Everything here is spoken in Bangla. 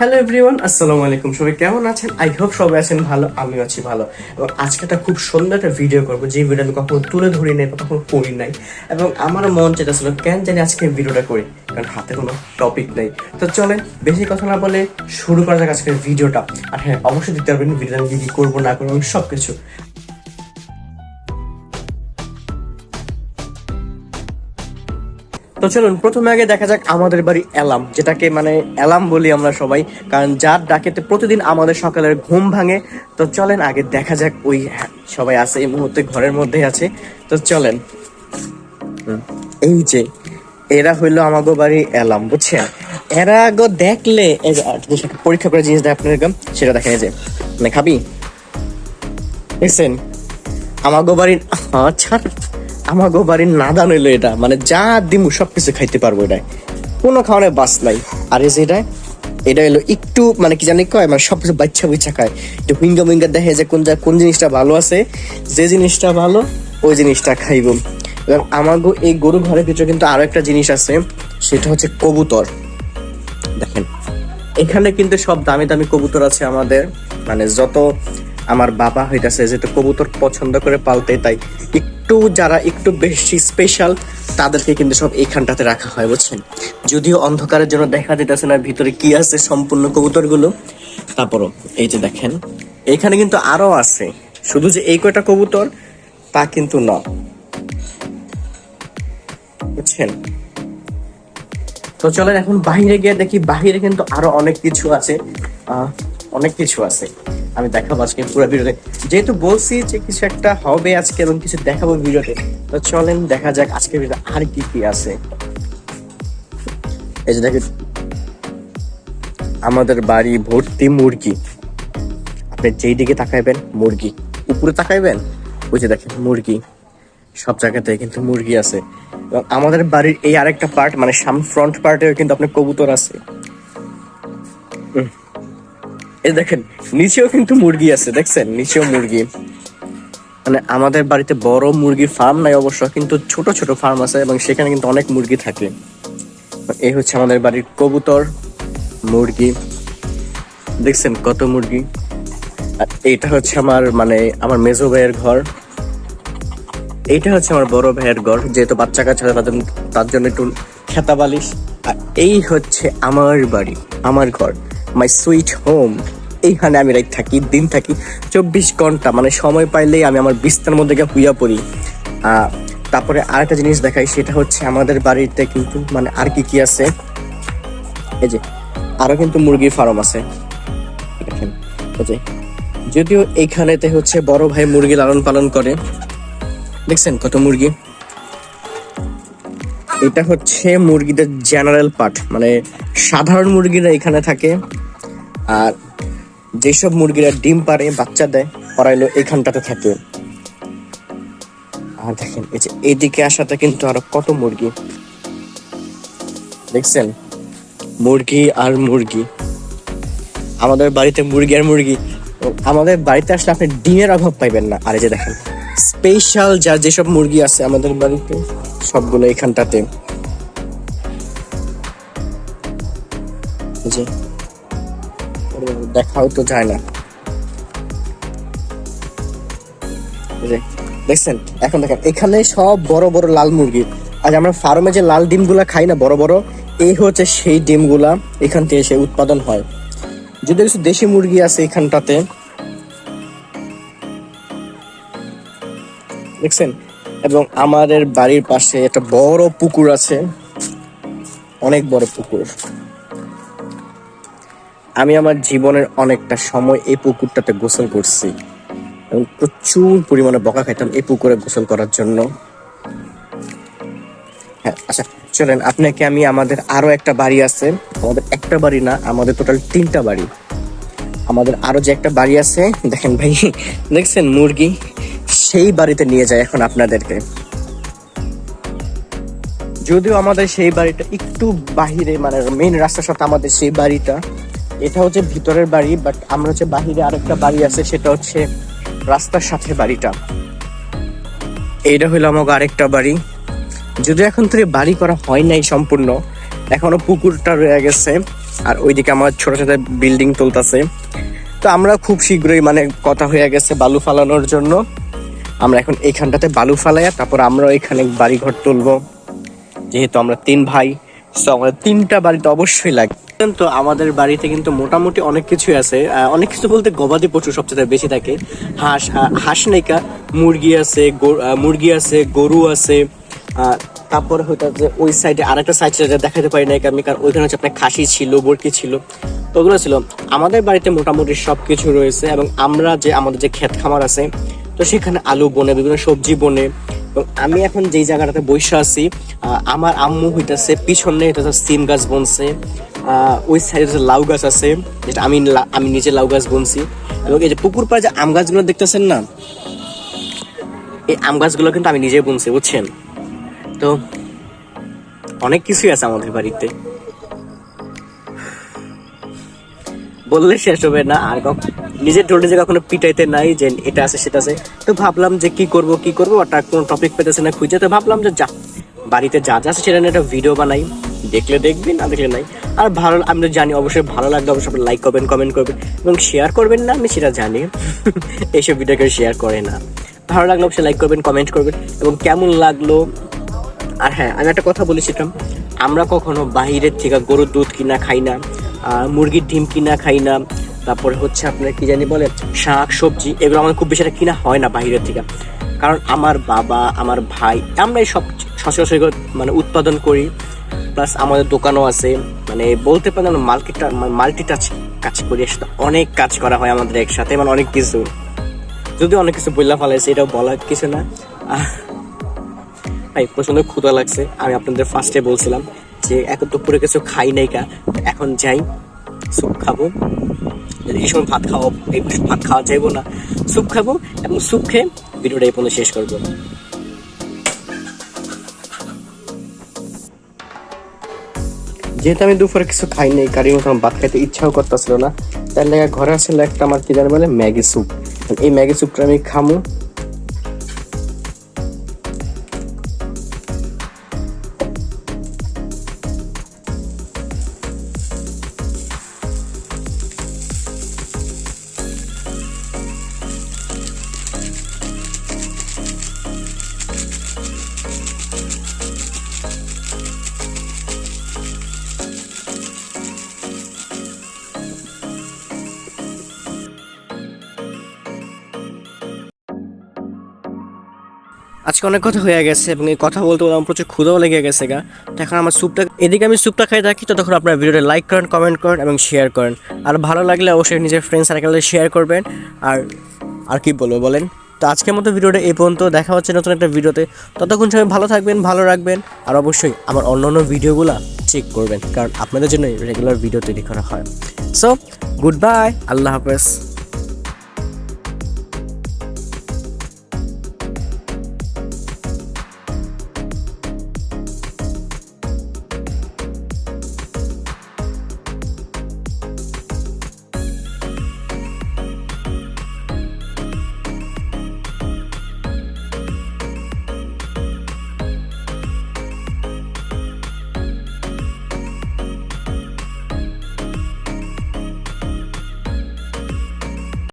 হ্যালো এভরিওয়ান আসসালামু আলাইকুম সবাই কেমন আছেন? আই হোপ সবাই আছেন ভালো, আমিও আছি ভালো। এবং আজকে একটা খুব সুন্দর একটা ভিডিও করব। যে ভিডিও আমি কখনো তুলে ধরি নাই বা কখনো করি নাই। এবং আমার মন যেটা ছিল, কেন জানি আজকে ভিডিওটা করি? কারণ হাতে কোনো টপিক নেই। তো চলেন, বেশি কথা না বলে শুরু করা যাক আজকের ভিডিওটা আর হ্যাঁ অবশ্যই দিতে পারবেন ভিডিওটা আমি কি করব, না করব সব কিছু তো চলুন প্রথমে আগে দেখা যাক আমাদের বাড়ি অ্যালাম যেটাকে মানে অ্যালাম বলি আমরা সবাই কারণ যার ডাকেতে প্রতিদিন আমাদের সকালের ঘুম ভাঙে। তো চলেন আগে দেখা যাক ওই হ্যাঁ, সবাই আছে এই মুহূর্তে ঘরের মধ্যেই আছে। তো চলেন। এই যে এরা হইল আমাগো বাড়ি অ্যালাম বুঝছেন? এরা আগো দেখলে পরীক্ষা করে জিনিস দেয় আপনাদের সেটা দেখেন এই যে মানে খাবি? দেখছেন? আমাগো বাড়ির আচ্ছা আমাগো বাড়ির নাদান হইল এটা। মানে যা দিমু, সবকিছু খাইতে পারব এটা কোনো খাওয়ানোর বাস নাই। আর এই যে এটা এটা হলো একটু মানে কি জানি কয় মানে সবকিছু বাচ্চা বুচ্চা খায়। একটু হুইঙ্গা উইঙ্গা দেখে যে কোন কোন জিনিসটা ভালো আছে, যে জিনিসটা ভালো, ওই জিনিসটা খাইব। এবং আমাগো এই গরু ঘরের ভিতরে কিন্তু আরও একটা জিনিস আছে, সেটা হচ্ছে কবুতর। দেখেন, এখানে কিন্তু সব দামি দামি কবুতর আছে আমাদের। মানে যত আমার বাবা হইতাছে, যেহেতু কবুতর পছন্দ করে পালতে, তাই একটু যারা একটু বেশি স্পেশাল তাদেরকে কিন্তু সব এইখানটাতে রাখা হয়, বুঝছেন? যদিও অন্ধকারের জন্য দেখা দিতেছে না, ভিতরে কি আছে সম্পূর্ণ কবুতরগুলো? তারপরও, এই যে দেখেন, এখানে কিন্তু আরও আছে। শুধু যে এই কয়টা কবুতর, তা কিন্তু না। বুঝছেন? তো চলেন এখন বাহিরে গিয়ে দেখি বাহিরে কিন্তু আরও অনেক কিছু আছে। অনেক কিছু আছে। আমি দেখাবো আজকে পুরো ভিডিওতে। যেহেতু বলছি যে কিছু একটা হবে আজকে এবং কিছু দেখাবো ভিডিওতে, তো চলেন দেখা যাক আজকে ভিডিও আর কি কি আছে। এই যে দেখেন, আমাদের বাড়ি ভর্তি মুরগি। আপনি যেই দিকে তাকাইবেন, মুরগি। উপরে তাকাইবেন, ওই যে দেখেন মুরগি। সব জায়গাতে কিন্তু মুরগি আছে। এবং আমাদের বাড়ির এই আরেকটা পার্ট মানে সামনে ফ্রন্ট পার্টেও কিন্তু আপনার কবুতর আছে। এই দেখেন, নিচেও কিন্তু মুরগি আছে, দেখছেন? নিচেও মুরগি। মানে আমাদের বাড়িতে বড় মুরগির ফার্ম নাই অবশ্য, কিন্তু ছোট ছোট ফার্ম আছে এবং সেখানে কিন্তু অনেক মুরগি থাকে। এই হচ্ছে আমাদের বাড়ির কবুতর, মুরগি। দেখছেন কত মুরগি? আর এটা হচ্ছে আমার মানে আমার মেজো ভাইয়ের ঘর। এইটা হচ্ছে আমার বড় ভাইয়ের ঘর, যেহেতু বাচ্চা কাচ্চা তাদের তার জন্য একটু খেতা বালিশ আর এই হচ্ছে আমার বাড়ি, আমার ঘর। মাই সুইট হোম এইখানে আমি রাইট থাকি, দিন থাকি, চব্বিশ ঘণ্টা। মানে সময় পাইলেই আমি আমার বিস্তার মধ্যে গিয়ে হুইয়া পড়ি। তারপরে আরেকটা জিনিস দেখাই, সেটা হচ্ছে আমাদের বাড়িতে কিন্তু মানে আর কি কি আছে? এই যে, আরও কিন্তু মুরগির ফার্ম আছে। দেখেন যদিও এইখানেতে হচ্ছে বড় ভাই মুরগি লালন পালন করে। দেখছেন কত মুরগি? এটা হচ্ছে মুরগিদের জেনারেল পার্ট মানে সাধারণ মুরগিরা এখানে থাকে। আর যেসব মুরগিরা ডিম পারে বাচ্চা দেয় এলো এখানটাতে থাকে। আর দেখেন, এই যে এইদিকে আসাতে কিন্তু আরও কত মুরগি। দেখছেন? মুরগি আর মুরগি। আমাদের বাড়িতে মুরগি আর মুরগি। আমাদের বাড়িতে আসলে আপনি ডিমের অভাব পাইবেন না। আর এই যে দেখেন স্পেশাল যা যেসব মুরগি আছে আমাদের বাড়িতে, সবগুলো এখানটাতে। দেখাও তো যায় না। দেখছেন? এখন দেখেন, এখানে সব বড় বড় লাল মুরগি। আজ আমরা ফার্মে যে লাল ডিমগুলা খাই না, বড় বড়, এই হচ্ছে সেই ডিমগুলা এখান থেকে এসে উৎপাদন হয়। যদি কিছু দেশি মুরগি আছে এখানটাতে দেখছেন? এবং আমাদের বাড়ির পাশে একটা বড় পুকুর আছে। অনেক বড় পুকুর। আমি আমার জীবনের অনেকটা সময় এই পুকুরটাতে গোসল করছি। এবং প্রচুর পরিমাণে বকা খাইতাম এই পুকুরে গোসল করার জন্য। হ্যাঁ আচ্ছা চলেন আপনাকে আমি আমাদের আরও একটা বাড়ি আছে? আমাদের একটা বাড়ি না, আমাদের টোটাল তিনটা বাড়ি। আমাদের আরও যে একটা বাড়ি আছে, দেখেন ভাই, দেখছেন মুরগি? সেই বাড়িতে নিয়ে যায় এখন আপনাদেরকে। যদিও আমাদের সেই বাড়িটা একটু বাহিরে মানে মেইন রাস্তার সাথে আমাদের সেই বাড়িটা, এটা হচ্ছে ভিতরের বাড়ি বাট আমরা হচ্ছে বাহিরে আরেকটা বাড়ি আছে, সেটা হচ্ছে রাস্তার সাথে বাড়িটা। এইটা হলো আমাকে আরেকটা বাড়ি। যদিও এখন থেকে বাড়ি করা হয় নাই সম্পূর্ণ, এখনও পুকুরটা রয়ে গেছে, আর ওইদিকে আমার ছোট ছোট বিল্ডিং তুলতেছে। তো আমরা খুব শীঘ্রই মানে কথা হয়ে গেছে বালু ফালানোর জন্য। আমরা এখন এইখানটাতে বালু ফালাইয়া, তারপর আমরা এখানে বাড়িঘর তুলবো। যেহেতু আমরা তিন ভাই তো আমাদের তিনটা বাড়িতে অবশ্যই লাগে। তো আমাদের বাড়িতে কিন্তু মোটামুটি অনেক কিছুই আছে। অনেক কিছু বলতে গবাদি পশু সবচেয়ে বেশি থাকে। হাঁস হাঁস নাইকা, মুরগি আছে মুরগি আছে, গরু আছে। তারপর হয়তো যে ওই সাইডে আরেকটা সাইড দেখাতে পারি নাই আমি কারণ ওইখানে হচ্ছে আপনার খাসি ছিল, বরকি ছিল। তো ওগুলো ছিল। আমাদের বাড়িতে মোটামুটি সব কিছু রয়েছে এবং আমরা যে, আমাদের যে ক্ষেত খামার আছে তো সেখানে আলু বনে, বিভিন্ন সবজি বনে। এবং আমি এখন যেই জায়গাটাতে বসে আছি আমার আম্মু হইতাছে, পিছনে হইতাছে সিম গাছ বনছে ওই সাইডে লাউ গাছ আছে, যেটা আমি আমি নিজে লাউ গাছ বনছি। এবং এই যে পুকুর পাড়ে যে আম গাছগুলো দেখতেছেন না, এই আম গাছগুলো কিন্তু আমি নিজে বুনছি, বুঝছেন? তো অনেক কিছুই আছে আমাদের বাড়িতে। বললে শেষ হবে না, আর কখ- নিজের ঢোলটা যে কখনো পিটাইতে নাই যে এটা আছে, সেটা আছে। তো ভাবলাম যে কি করব, কি করব ওটা কোনো টপিক পেতেছে না খুঁজে, তো ভাবলাম যে যা, বাড়িতে যা যা আছে সেটা নিয়ে একটা ভিডিও বানাই। দেখলে দেখবি, না দেখলে নাই। আর ভালো, আমি তো জানি অবশ্যই ভালো লাগলে অবশ্যই লাইক করবেন কমেন্ট করবেন এবং শেয়ার করবেন না, আমি সেটা জানি। এইসব ভিডিও কেউ শেয়ার করে না। ভালো লাগলে, অবশ্যই লাইক করবেন কমেন্ট করবেন এবং কেমন লাগল? আর হ্যাঁ আমি একটা কথা বলেছিলাম আমরা কখনো বাহিরের থেকে গরুর দুধ কিনা খাই না মুরগির ডিম কিনা খাই না তারপরে হচ্ছে আপনার কি জানি বলে শাক, সবজি, এগুলো আমাদের খুব বেশি একটা কিনা হয় না বাহিরের থেকে। কারণ আমার বাবা, আমার ভাই আমরা এই সব সচরাচর মানে উৎপাদন করি। প্লাস আমাদের দোকানও আছে মানে বলতে পারেন মার্কেটটা মাল্টি টাচ কাজ করি, একসাথে অনেক কাজ করা হয় আমাদের একসাথে মানে অনেক কিছু। যদি অনেক কিছু বললা ফেলাইছে, এটাও বলার কিছু না। ভাই, প্রচণ্ড ক্ষুধা লাগছে। আমি আপনাদের ফার্স্টে বলছিলাম যে এখন তো পুরো কিছু খাই নাই কা, এখন যাই স্যুপ খাব। এই সময় ভাত খাওয়া মাসে ভাত খাওয়া যাইবো না। স্যুপ খাব এবং স্যুপ খেয়ে ভিডিওটা এই পর্যন্ত শেষ করব। যেহেতু আমি দুপুরে কিছু খাই নাই কারি মতো ভাত খাইতে ইচ্ছাও করতেছিল না, তার লেগে ঘরে আসলে একটা আমার কি জানি বলে ম্যাগি স্যুপ। এই ম্যাগি স্যুপটা আমি খামু। আজকে অনেক কথা হয়ে গেছে এবং এই কথা বলতে বলতে আমার প্রচুর ক্ষুদাও লেগে গেছে গা। তো এখন আমার স্যুপটা এদিকে আমি স্যুপটা খাই থাকি, তো তখন আপনারা ভিডিওটা লাইক করেন কমেন্ট করেন এবং শেয়ার করেন। আর ভালো লাগলে অবশ্যই নিজের ফ্রেন্ড সার্কেলে শেয়ার করবেন। আর আর কি বলব বলেন? তো আজকের মতো ভিডিওটা এই পর্যন্ত, দেখা হচ্ছে নতুন একটা ভিডিওতে। ততক্ষণ সবাই ভালো থাকবেন, ভালো রাখবেন, আর অবশ্যই আমার অন্য অন্য ভিডিওগুলো চেক করবেন, কারণ আপনাদের জন্য রেগুলার ভিডিও তৈরি করা হয়। সো গুড বাই আল্লাহ হাফেজ।